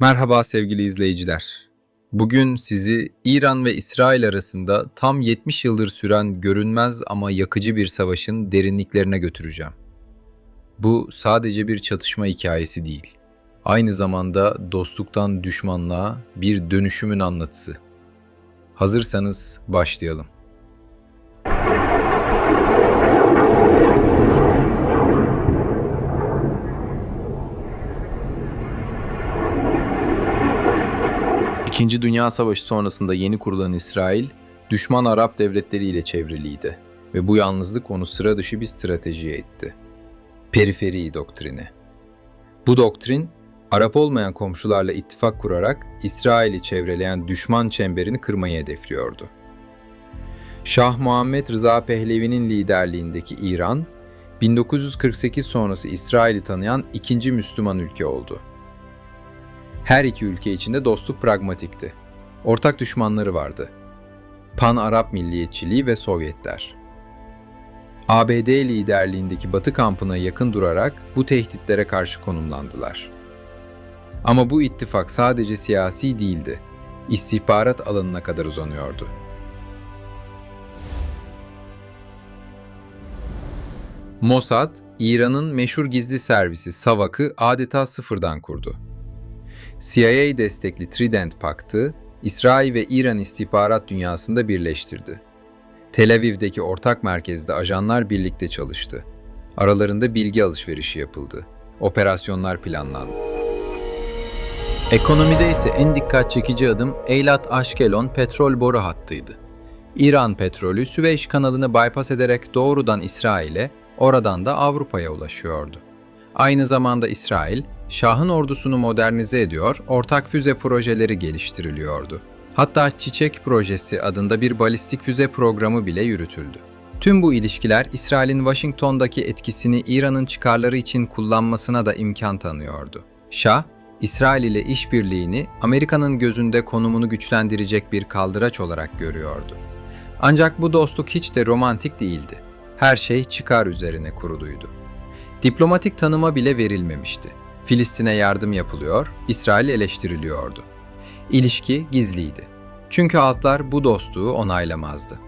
Merhaba sevgili izleyiciler. Bugün sizi İran ve İsrail arasında tam 70 yıldır süren görünmez ama yakıcı bir savaşın derinliklerine götüreceğim. Bu sadece bir çatışma hikayesi değil. Aynı zamanda dostluktan düşmanlığa bir dönüşümün anlatısı. Hazırsanız başlayalım. İkinci Dünya Savaşı sonrasında yeni kurulan İsrail, düşman Arap devletleriyle çevriliydi ve bu yalnızlık onu sıra dışı bir stratejiye itti. Periferi doktrini. Bu doktrin, Arap olmayan komşularla ittifak kurarak İsrail'i çevreleyen düşman çemberini kırmayı hedefliyordu. Şah Muhammed Rıza Pehlevi'nin liderliğindeki İran, 1948 sonrası İsrail'i tanıyan ikinci Müslüman ülke oldu. Her iki ülke içinde dostluk pragmatikti. Ortak düşmanları vardı. Pan-Arap milliyetçiliği ve Sovyetler. ABD liderliğindeki Batı kampına yakın durarak bu tehditlere karşı konumlandılar. Ama bu ittifak sadece siyasi değildi. İstihbarat alanına kadar uzanıyordu. Mossad, İran'ın meşhur gizli servisi SAVAK'ı adeta sıfırdan kurdu. CIA destekli Trident Paktı, İsrail ve İran istihbarat dünyasında birleştirdi. Tel Aviv'deki ortak merkezde ajanlar birlikte çalıştı. Aralarında bilgi alışverişi yapıldı. Operasyonlar planlandı. Ekonomide ise en dikkat çekici adım Eilat-Aşkelon petrol boru hattıydı. İran petrolü Süveyş kanalını bypass ederek doğrudan İsrail'e, oradan da Avrupa'ya ulaşıyordu. Aynı zamanda İsrail, Şah'ın ordusunu modernize ediyor, ortak füze projeleri geliştiriliyordu. Hatta Çiçek Projesi adında bir balistik füze programı bile yürütüldü. Tüm bu ilişkiler İsrail'in Washington'daki etkisini İran'ın çıkarları için kullanmasına da imkan tanıyordu. Şah, İsrail ile işbirliğini Amerika'nın gözünde konumunu güçlendirecek bir kaldıraç olarak görüyordu. Ancak bu dostluk hiç de romantik değildi. Her şey çıkar üzerine kuruluydu. Diplomatik tanıma bile verilmemişti. Filistin'e yardım yapılıyor, İsrail eleştiriliyordu. İlişki gizliydi. Çünkü altlar bu dostluğu onaylamazdı.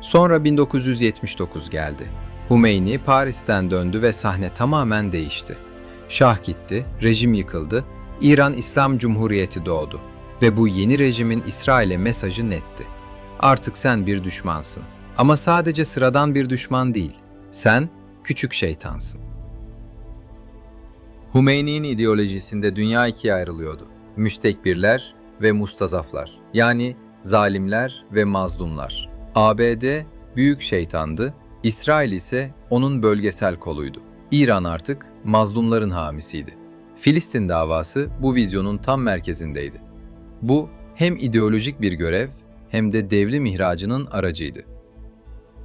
Sonra 1979 geldi. Hümeyni Paris'ten döndü ve sahne tamamen değişti. Şah gitti, rejim yıkıldı, İran İslam Cumhuriyeti doğdu ve bu yeni rejimin İsrail'e mesajı netti. Artık sen bir düşmansın. Ama sadece sıradan bir düşman değil. Sen küçük şeytansın. Hümeyni'nin ideolojisinde dünya ikiye ayrılıyordu. Müştekbirler ve mustazaflar. Yani zalimler ve mazlumlar. ABD büyük şeytandı, İsrail ise onun bölgesel koluydu. İran artık mazlumların hamisiydi. Filistin davası bu vizyonun tam merkezindeydi. Bu hem ideolojik bir görev hem de devrim ihracının aracıydı.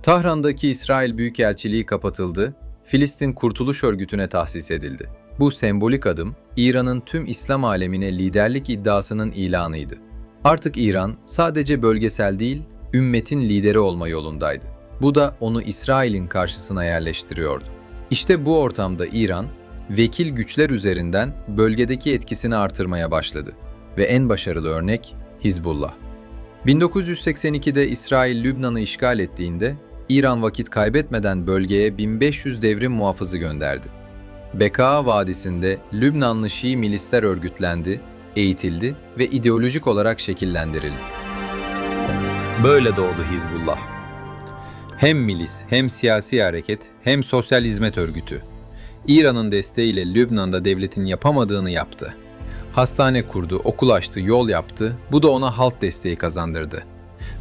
Tahran'daki İsrail Büyükelçiliği kapatıldı, Filistin Kurtuluş Örgütü'ne tahsis edildi. Bu sembolik adım İran'ın tüm İslam alemine liderlik iddiasının ilanıydı. Artık İran sadece bölgesel değil, ümmetin lideri olma yolundaydı. Bu da onu İsrail'in karşısına yerleştiriyordu. İşte bu ortamda İran, vekil güçler üzerinden bölgedeki etkisini artırmaya başladı ve en başarılı örnek Hizbullah. 1982'de İsrail Lübnan'ı işgal ettiğinde İran vakit kaybetmeden bölgeye 1500 devrim muhafızı gönderdi. Beka Vadisi'nde Lübnanlı Şii milisler örgütlendi, eğitildi ve ideolojik olarak şekillendirildi. Böyle doğdu Hizbullah. Hem milis, hem siyasi hareket, hem sosyal hizmet örgütü. İran'ın desteğiyle Lübnan'da devletin yapamadığını yaptı. Hastane kurdu, okul açtı, yol yaptı. Bu da ona halk desteği kazandırdı.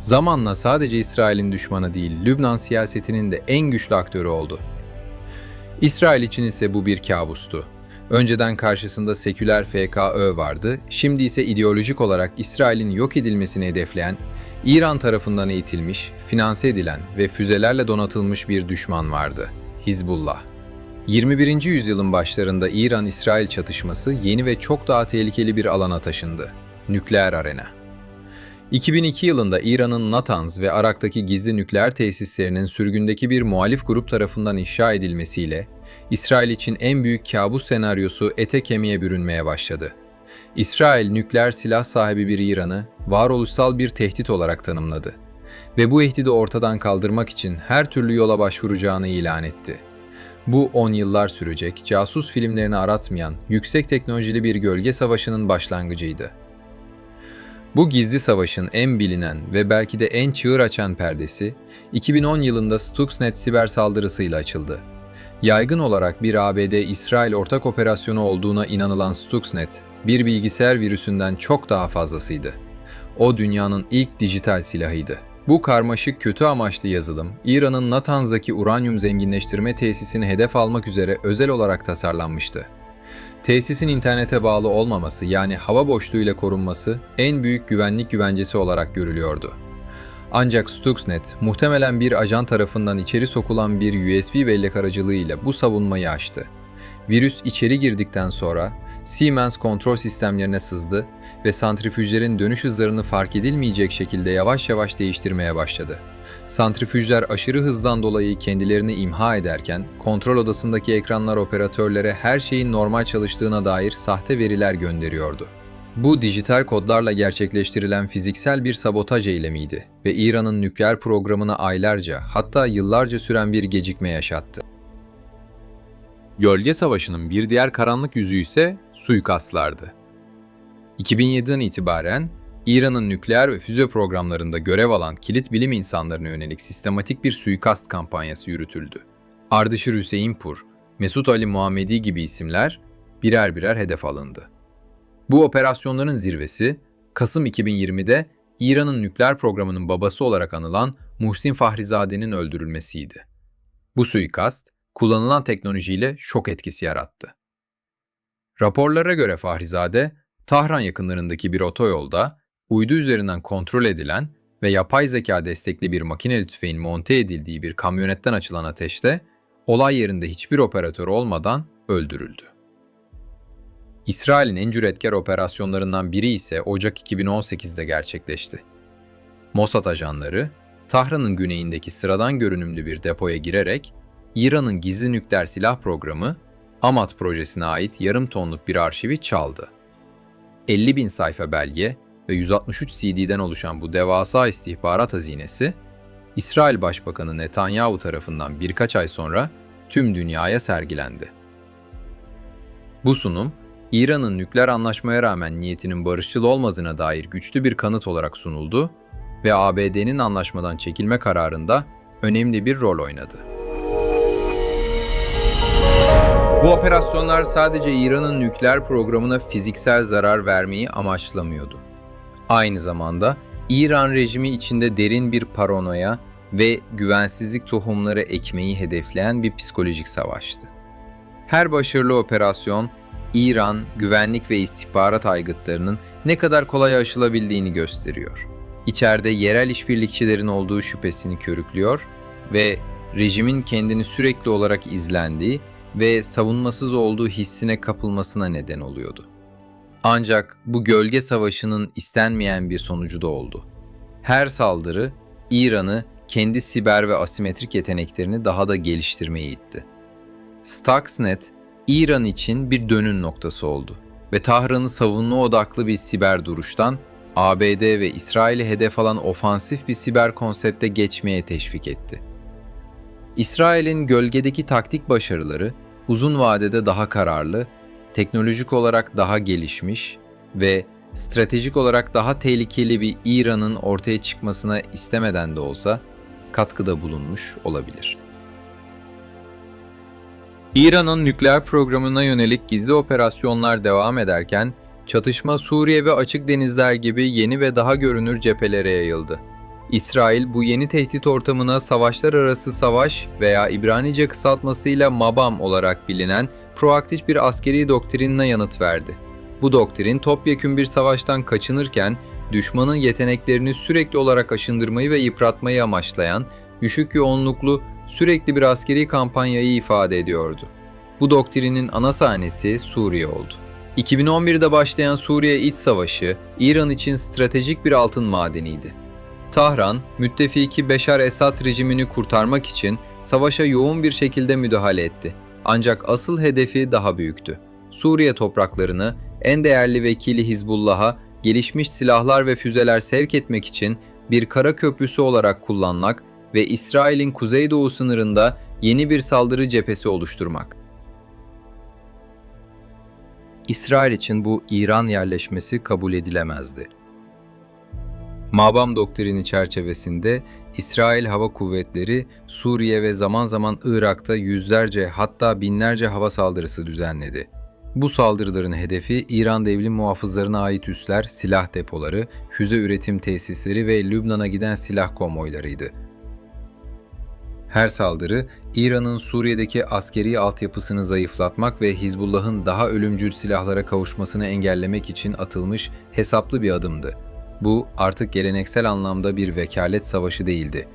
Zamanla sadece İsrail'in düşmanı değil, Lübnan siyasetinin de en güçlü aktörü oldu. İsrail için ise bu bir kabustu. Önceden karşısında seküler FKÖ vardı, şimdi ise ideolojik olarak İsrail'in yok edilmesini hedefleyen, İran tarafından eğitilmiş, finanse edilen ve füzelerle donatılmış bir düşman vardı. Hizbullah. 21. yüzyılın başlarında İran-İsrail çatışması yeni ve çok daha tehlikeli bir alana taşındı. Nükleer arena. 2002 yılında İran'ın Natanz ve Arak'taki gizli nükleer tesislerinin sürgündeki bir muhalif grup tarafından inşa edilmesiyle İsrail için en büyük kabus senaryosu ete kemiğe bürünmeye başladı. İsrail nükleer silah sahibi bir İran'ı varoluşsal bir tehdit olarak tanımladı ve bu tehdidi ortadan kaldırmak için her türlü yola başvuracağını ilan etti. Bu 10 yıllar sürecek, casus filmlerini aratmayan, yüksek teknolojili bir gölge savaşının başlangıcıydı. Bu gizli savaşın en bilinen ve belki de en çığır açan perdesi, 2010 yılında Stuxnet siber saldırısıyla açıldı. Yaygın olarak bir ABD-İsrail ortak operasyonu olduğuna inanılan Stuxnet, bir bilgisayar virüsünden çok daha fazlasıydı. O dünyanın ilk dijital silahıydı. Bu karmaşık kötü amaçlı yazılım, İran'ın Natanz'daki uranyum zenginleştirme tesisini hedef almak üzere özel olarak tasarlanmıştı. Tesisin internete bağlı olmaması yani hava boşluğu ile korunması en büyük güvenlik güvencesi olarak görülüyordu. Ancak Stuxnet muhtemelen bir ajan tarafından içeri sokulan bir USB bellek aracılığıyla bu savunmayı aştı. Virüs içeri girdikten sonra Siemens kontrol sistemlerine sızdı ve santrifüjlerin dönüş hızlarını fark edilmeyecek şekilde yavaş yavaş değiştirmeye başladı. Santrifüjler aşırı hızdan dolayı kendilerini imha ederken kontrol odasındaki ekranlar operatörlere her şeyin normal çalıştığına dair sahte veriler gönderiyordu. Bu dijital kodlarla gerçekleştirilen fiziksel bir sabotaj eylemiydi ve İran'ın nükleer programına aylarca hatta yıllarca süren bir gecikme yaşattı. Gölge Savaşı'nın bir diğer karanlık yüzü ise suikastlardı. 2007'den itibaren İran'ın nükleer ve füze programlarında görev alan kilit bilim insanlarına yönelik sistematik bir suikast kampanyası yürütüldü. Ardışır Hüseyinpur, Mesut Ali Muhammedi gibi isimler birer birer hedef alındı. Bu operasyonların zirvesi Kasım 2020'de İran'ın nükleer programının babası olarak anılan Muhsin Fahrizade'nin öldürülmesiydi. Bu suikast kullanılan teknolojiyle şok etkisi yarattı. Raporlara göre Fahrizade, Tahran yakınlarındaki bir otoyolda uydu üzerinden kontrol edilen ve yapay zeka destekli bir makineli tüfeğin monte edildiği bir kamyonetten açılan ateşte olay yerinde hiçbir operatör olmadan öldürüldü. İsrail'in en cüretkar operasyonlarından biri ise Ocak 2018'de gerçekleşti. Mossad ajanları, Tahran'ın güneyindeki sıradan görünümlü bir depoya girerek İran'ın gizli nükleer silah programı Amat projesine ait yarım tonluk bir arşivi çaldı. 50 bin sayfa belge ve 163 CD'den oluşan bu devasa istihbarat hazinesi, İsrail Başbakanı Netanyahu tarafından birkaç ay sonra tüm dünyaya sergilendi. Bu sunum, İran'ın nükleer anlaşmaya rağmen niyetinin barışçıl olmadığına dair güçlü bir kanıt olarak sunuldu ve ABD'nin anlaşmadan çekilme kararında önemli bir rol oynadı. Bu operasyonlar sadece İran'ın nükleer programına fiziksel zarar vermeyi amaçlamıyordu. Aynı zamanda İran rejimi içinde derin bir paranoya ve güvensizlik tohumları ekmeği hedefleyen bir psikolojik savaştı. Her başarılı operasyon, İran güvenlik ve istihbarat aygıtlarının ne kadar kolay aşılabildiğini gösteriyor. İçeride yerel işbirlikçilerin olduğu şüphesini körüklüyor ve rejimin kendini sürekli olarak izlendiği ve savunmasız olduğu hissine kapılmasına neden oluyordu. Ancak bu gölge savaşının istenmeyen bir sonucu da oldu. Her saldırı İran'ı kendi siber ve asimetrik yeteneklerini daha da geliştirmeye itti. Stuxnet, İran için bir dönüm noktası oldu ve Tahran'ı savunma odaklı bir siber duruştan ABD ve İsrail'i hedef alan ofansif bir siber konsepte geçmeye teşvik etti. İsrail'in gölgedeki taktik başarıları uzun vadede daha kararlı, teknolojik olarak daha gelişmiş ve stratejik olarak daha tehlikeli bir İran'ın ortaya çıkmasına istemeden de olsa katkıda bulunmuş olabilir. İran'ın nükleer programına yönelik gizli operasyonlar devam ederken, çatışma Suriye ve Açık Denizler gibi yeni ve daha görünür cephelere yayıldı. İsrail bu yeni tehdit ortamına savaşlar arası savaş veya İbranice kısaltmasıyla MABAM olarak bilinen proaktif bir askeri doktrinine yanıt verdi. Bu doktrin topyekün bir savaştan kaçınırken düşmanın yeteneklerini sürekli olarak aşındırmayı ve yıpratmayı amaçlayan düşük yoğunluklu sürekli bir askeri kampanyayı ifade ediyordu. Bu doktrinin ana sahnesi Suriye oldu. 2011'de başlayan Suriye İç Savaşı, İran için stratejik bir altın madeniydi. Tahran, müttefiki Beşar Esad rejimini kurtarmak için savaşa yoğun bir şekilde müdahale etti. Ancak asıl hedefi daha büyüktü. Suriye topraklarını en değerli vekili Hizbullah'a gelişmiş silahlar ve füzeler sevk etmek için bir kara köprüsü olarak kullanmak ve İsrail'in kuzeydoğu sınırında yeni bir saldırı cephesi oluşturmak. İsrail için bu İran yerleşmesi kabul edilemezdi. Mabam doktrini çerçevesinde İsrail Hava Kuvvetleri Suriye ve zaman zaman Irak'ta yüzlerce hatta binlerce hava saldırısı düzenledi. Bu saldırıların hedefi İran devrim muhafızlarına ait üsler, silah depoları, füze üretim tesisleri ve Lübnan'a giden silah konvoylarıydı. Her saldırı, İran'ın Suriye'deki askeri altyapısını zayıflatmak ve Hizbullah'ın daha ölümcül silahlara kavuşmasını engellemek için atılmış hesaplı bir adımdı. Bu artık geleneksel anlamda bir vekalet savaşı değildi.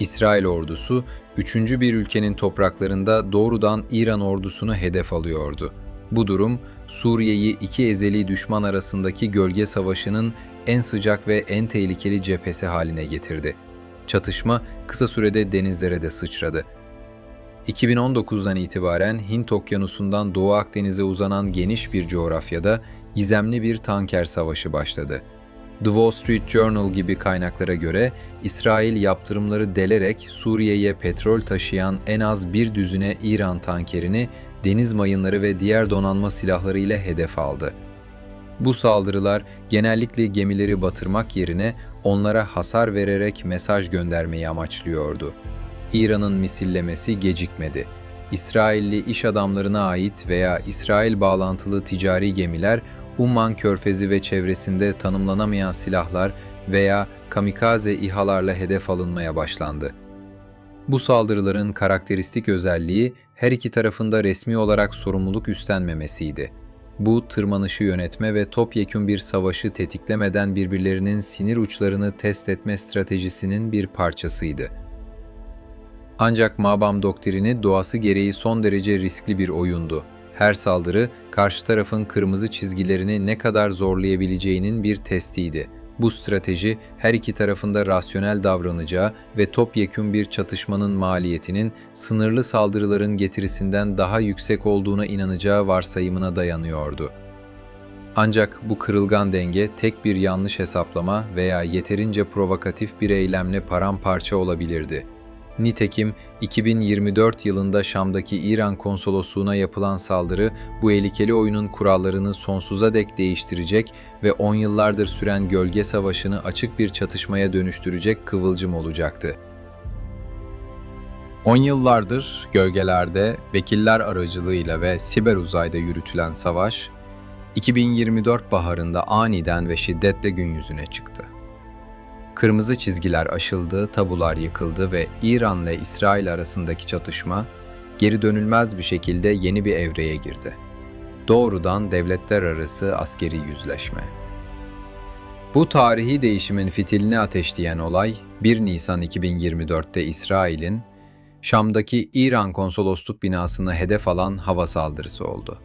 İsrail ordusu, üçüncü bir ülkenin topraklarında doğrudan İran ordusunu hedef alıyordu. Bu durum, Suriye'yi iki ezeli düşman arasındaki gölge savaşının en sıcak ve en tehlikeli cephesi haline getirdi. Çatışma kısa sürede denizlere de sıçradı. 2019'dan itibaren Hint Okyanusu'ndan Doğu Akdeniz'e uzanan geniş bir coğrafyada gizemli bir tanker savaşı başladı. The Wall Street Journal gibi kaynaklara göre İsrail yaptırımları delerek Suriye'ye petrol taşıyan en az bir düzine İran tankerini deniz mayınları ve diğer donanma silahları ile hedef aldı. Bu saldırılar genellikle gemileri batırmak yerine onlara hasar vererek mesaj göndermeyi amaçlıyordu. İran'ın misillemesi gecikmedi. İsrailli iş adamlarına ait veya İsrail bağlantılı ticari gemiler Umman Körfezi ve çevresinde tanımlanamayan silahlar veya kamikaze İHA'larla hedef alınmaya başlandı. Bu saldırıların karakteristik özelliği her iki tarafında resmi olarak sorumluluk üstlenmemesiydi. Bu tırmanışı yönetme ve topyekün bir savaşı tetiklemeden birbirlerinin sinir uçlarını test etme stratejisinin bir parçasıydı. Ancak Mabam doktrini doğası gereği son derece riskli bir oyundu. Her saldırı karşı tarafın kırmızı çizgilerini ne kadar zorlayabileceğinin bir testiydi. Bu strateji her iki tarafında rasyonel davranacağı ve topyekün bir çatışmanın maliyetinin sınırlı saldırıların getirisinden daha yüksek olduğuna inanacağı varsayımına dayanıyordu. Ancak bu kırılgan denge tek bir yanlış hesaplama veya yeterince provokatif bir eylemle paramparça olabilirdi. Nitekim 2024 yılında Şam'daki İran konsolosluğuna yapılan saldırı bu tehlikeli oyunun kurallarını sonsuza dek değiştirecek ve 10 yıllardır süren gölge savaşını açık bir çatışmaya dönüştürecek kıvılcım olacaktı. 10 yıllardır gölgelerde vekiller aracılığıyla ve siber uzayda yürütülen savaş, 2024 baharında aniden ve şiddetle gün yüzüne çıktı. Kırmızı çizgiler aşıldı, tabular yıkıldı ve İran ile İsrail arasındaki çatışma geri dönülmez bir şekilde yeni bir evreye girdi. Doğrudan devletler arası askeri yüzleşme. Bu tarihi değişimin fitilini ateşleyen olay 1 Nisan 2024'te İsrail'in Şam'daki İran konsolosluk binasını hedef alan hava saldırısı oldu.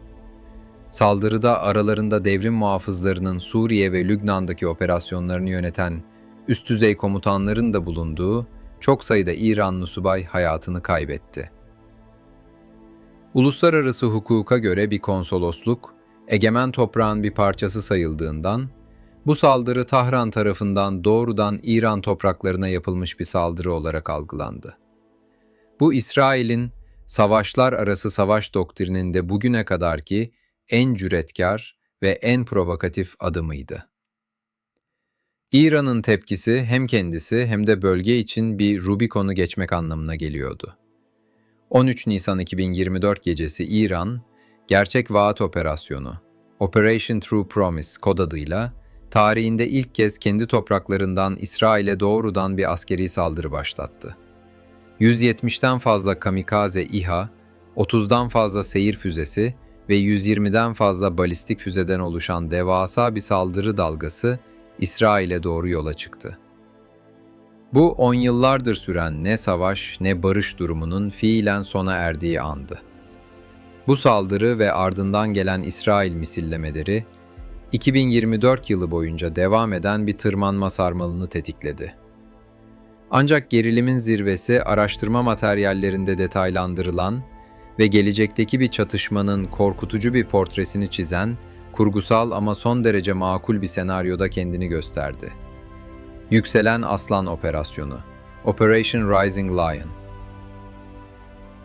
Saldırıda aralarında devrim muhafızlarının Suriye ve Lübnan'daki operasyonlarını yöneten üst düzey komutanların da bulunduğu çok sayıda İranlı subay hayatını kaybetti. Uluslararası hukuka göre bir konsolosluk, egemen toprağın bir parçası sayıldığından, bu saldırı Tahran tarafından doğrudan İran topraklarına yapılmış bir saldırı olarak algılandı. Bu İsrail'in savaşlar arası savaş doktrininde bugüne kadarki en cüretkar ve en provokatif adımıydı. İran'ın tepkisi hem kendisi hem de bölge için bir Rubikon'u geçmek anlamına geliyordu. 13 Nisan 2024 gecesi İran, Gerçek Vaat Operasyonu, Operation True Promise kod adıyla, tarihinde ilk kez kendi topraklarından İsrail'e doğrudan bir askeri saldırı başlattı. 170'ten fazla kamikaze İHA, 30'dan fazla seyir füzesi ve 120'den fazla balistik füzeden oluşan devasa bir saldırı dalgası İsrail'e doğru yola çıktı. Bu on yıllardır süren ne savaş ne barış durumunun fiilen sona erdiği andı. Bu saldırı ve ardından gelen İsrail misillemeleri 2024 yılı boyunca devam eden bir tırmanma sarmalını tetikledi. Ancak gerilimin zirvesi araştırma materyallerinde detaylandırılan ve gelecekteki bir çatışmanın korkutucu bir portresini çizen kurgusal ama son derece makul bir senaryoda kendini gösterdi. Yükselen Aslan Operasyonu Operation Rising Lion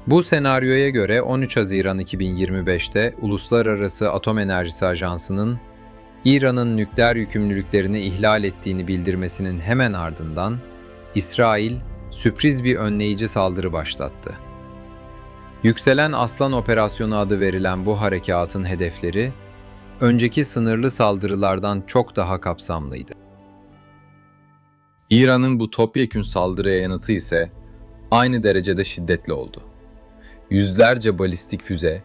Bu senaryoya göre 13 Haziran 2025'te Uluslararası Atom Enerjisi Ajansı'nın İran'ın nükleer yükümlülüklerini ihlal ettiğini bildirmesinin hemen ardından İsrail sürpriz bir önleyici saldırı başlattı. Yükselen Aslan Operasyonu adı verilen bu harekatın hedefleri önceki sınırlı saldırılardan çok daha kapsamlıydı. İran'ın bu topyekün saldırıya yanıtı ise aynı derecede şiddetli oldu. Yüzlerce balistik füze,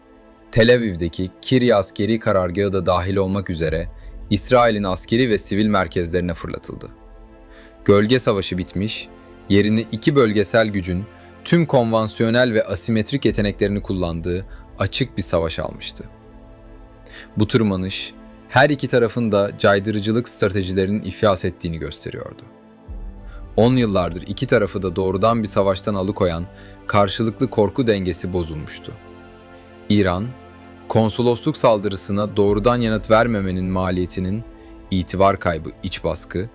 Tel Aviv'deki Kirya askeri karargahı da dahil olmak üzere İsrail'in askeri ve sivil merkezlerine fırlatıldı. Gölge savaşı bitmiş, yerini iki bölgesel gücün tüm konvansiyonel ve asimetrik yeteneklerini kullandığı açık bir savaş almıştı. Bu tırmanış her iki tarafın da caydırıcılık stratejilerinin iflas ettiğini gösteriyordu. 10 yıllardır iki tarafı da doğrudan bir savaştan alıkoyan karşılıklı korku dengesi bozulmuştu. İran, konsolosluk saldırısına doğrudan yanıt vermemenin maliyetinin itibar kaybı, iç baskı,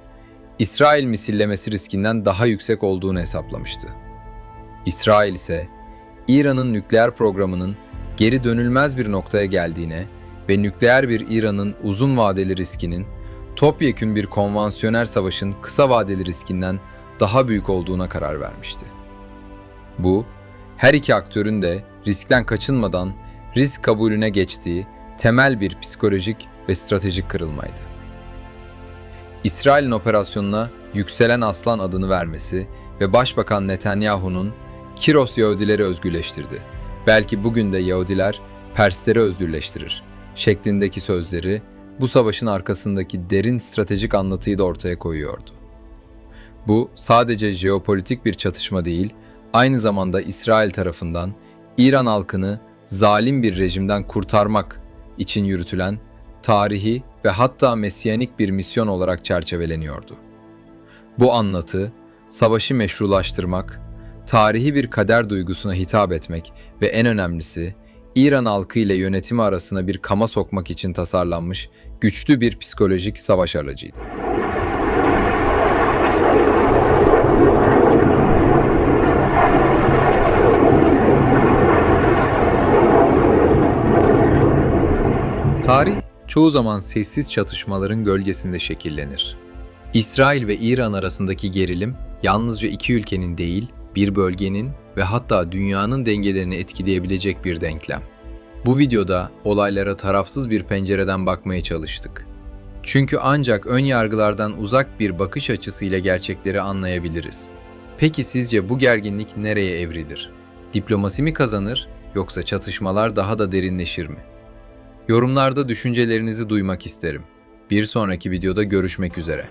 İsrail misillemesi riskinden daha yüksek olduğunu hesaplamıştı. İsrail ise İran'ın nükleer programının geri dönülmez bir noktaya geldiğine ve nükleer bir İran'ın uzun vadeli riskinin topyekün bir konvansiyonel savaşın kısa vadeli riskinden daha büyük olduğuna karar vermişti. Bu, her iki aktörün de riskten kaçınmadan risk kabulüne geçtiği temel bir psikolojik ve stratejik kırılmaydı. İsrail'in operasyonuna Yükselen Aslan adını vermesi ve Başbakan Netanyahu'nun Kiros Yahudileri özgürleştirdi. Belki bugün de Yahudiler Persleri özgürleştirir şeklindeki sözleri bu savaşın arkasındaki derin stratejik anlatıyı da ortaya koyuyordu. Bu sadece jeopolitik bir çatışma değil, aynı zamanda İsrail tarafından İran halkını zalim bir rejimden kurtarmak için yürütülen tarihi ve hatta mesiyanik bir misyon olarak çerçeveleniyordu. Bu anlatı, savaşı meşrulaştırmak, tarihi bir kader duygusuna hitap etmek ve en önemlisi İran halkı ile yönetimi arasına bir kama sokmak için tasarlanmış güçlü bir psikolojik savaş aracıydı. Tarih çoğu zaman sessiz çatışmaların gölgesinde şekillenir. İsrail ve İran arasındaki gerilim yalnızca iki ülkenin değil, bir bölgenin ve hatta dünyanın dengelerini etkileyebilecek bir denklem. Bu videoda olaylara tarafsız bir pencereden bakmaya çalıştık. Çünkü ancak ön yargılardan uzak bir bakış açısıyla gerçekleri anlayabiliriz. Peki sizce bu gerginlik nereye evrilir? Diplomasi mi kazanır yoksa çatışmalar daha da derinleşir mi? Yorumlarda düşüncelerinizi duymak isterim. Bir sonraki videoda görüşmek üzere.